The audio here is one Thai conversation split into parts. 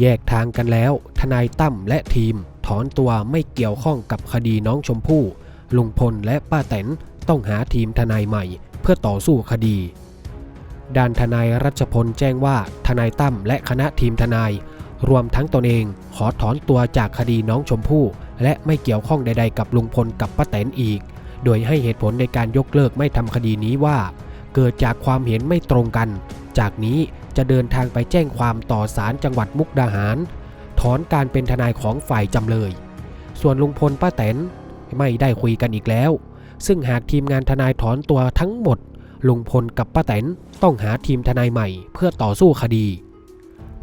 แยกทางกันแล้ว ทนายตั้มและทีม ถอนตัวไม่เกี่ยวข้องกับคดีน้องชมพู่ ลุงพลและป้าแตนต้องหาทีมทนายใหม่ เพื่อต่อสู้คดีด้านทนายรัชพลแจ้งว่าทนายตั้มและคณะทีมทนาย รวมทั้งตนเองขอถอนตัวจากคดีน้องชมพู่ และไม่เกี่ยวข้องใด ๆ กับลุงพลกับป้าแตนอีก โดยให้เหตุผลในการยกเลิกไม่ทำคดีนี้ว่า เกิดจากความเห็นไม่ตรงกัน จากนี้ จะเดินทางไปแจ้งความต่อศาลจังหวัดมุกดาหาร ถอนการเป็นทนายของฝ่ายจำเลย ส่วนลุงพลป้าแตนไม่ได้คุยกันอีกแล้ว ซึ่งหากทีมงานทนายถอนตัวทั้งหมด ลุงพลกับป้าแตนต้องหาทีมทนายใหม่เพื่อต่อสู้คดี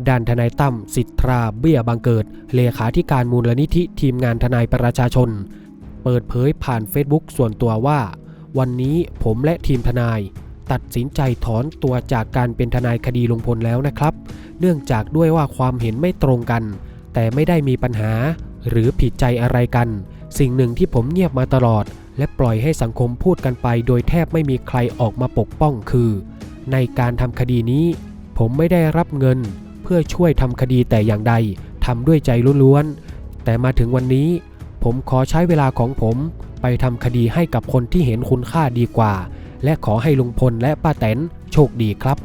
ด้านทนายตั้มสิทธาเบี้ยบังเกิด เลขาธิการมูลนิธิทีมงานทนายประชาชน เปิดเผยผ่านเฟซบุ๊กส่วนตัวว่า วันนี้ผมและทีมทนาย ตัดสินใจถอนตัวจากการเป็นทนายคดีลุงพลแล้วนะครับ เนื่องจากด้วยว่าความเห็นไม่ตรงกัน แต่ไม่ได้มีปัญหา หรือผิดใจอะไรกัน สิ่งหนึ่งที่ผมเงียบมาตลอด และปล่อยให้สังคมพูดกันไป โดยแทบไม่มีใครออกมาปกป้องคือ ในการทำคดีนี้ ผมไม่ได้รับเงิน เพื่อช่วยทำคดีแต่อย่างใดทำด้วยใจล้วนๆแต่มาถึงวันนี้ ผมขอใช้เวลาของผมไปทำคดีให้กับคนที่เห็นคุณค่าดีกว่า และขอให้ลุงพลและป้าแตนโชคดีครับ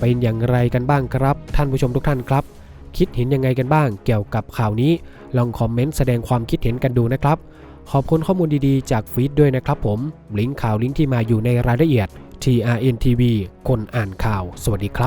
เป็นอย่างไรกันบ้างครับ ท่านผู้ชมทุกท่านครับ คิดเห็นยังไงกันบ้างเกี่ยวกับข่าวนี้ ลองคอมเมนต์แสดงความคิดเห็นกันดูนะครับ ขอบคุณข้อมูลดีๆ จากฟีดด้วยนะครับผม ลิงก์ข่าวลิงก์ที่มาอยู่ในรายละเอียด TRN TV คนอ่านข่าว สวัสดีครับ